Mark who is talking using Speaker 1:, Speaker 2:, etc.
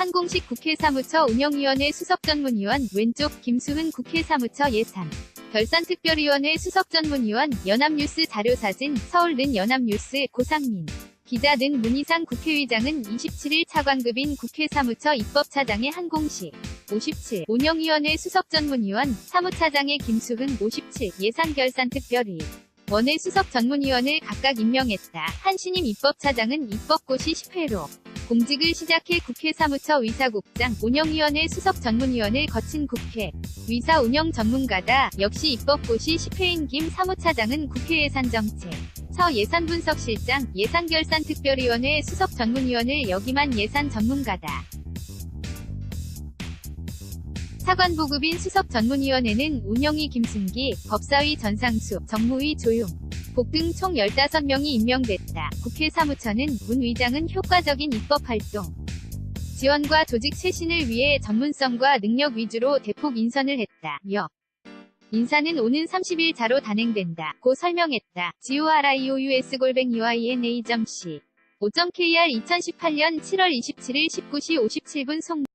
Speaker 1: 한공식 국회 사무처 운영위원회 수석전문위원 왼쪽 김수흔 국회 사무처 예산 결산특별위원회 수석전문위원 연합뉴스 자료사진 서울 는 연합뉴스 고상민. 기자 등 문희상 국회의장은 27일 차관급인 국회 사무처 입법차장의 한공식. 57 운영위원회 수석전문위원 사무차장의 김수흔 57 예산결산특별위. 원외 수석 전문위원을 각각 임명했다. 한신임 입법차장은 입법고시 10회로 공직을 시작해 국회 사무처 위사국장, 운영위원회 수석 전문위원을 거친 국회 위사 운영 전문가다. 역시 입법고시 10회인 김 사무차장은 국회 예산정책 서 예산분석실장, 예산결산특별위원회 수석 전문위원을 역임한 예산 전문가다. 사관보급인 수석 전문위원회는 운영위 김순기, 법사위 전상수, 정무위 조용, 복 등 총 15명이 임명됐다. 국회 사무처는 문 의장은 효과적인 입법활동, 지원과 조직 쇄신을 위해 전문성과 능력 위주로 대폭 인선을 했다. 역. 인사는 오는 30일 자로 단행된다. 고 설명했다. GORIOUS 골뱅 UINA.C 5.KR 2018년 7월 27일 19시 57분 송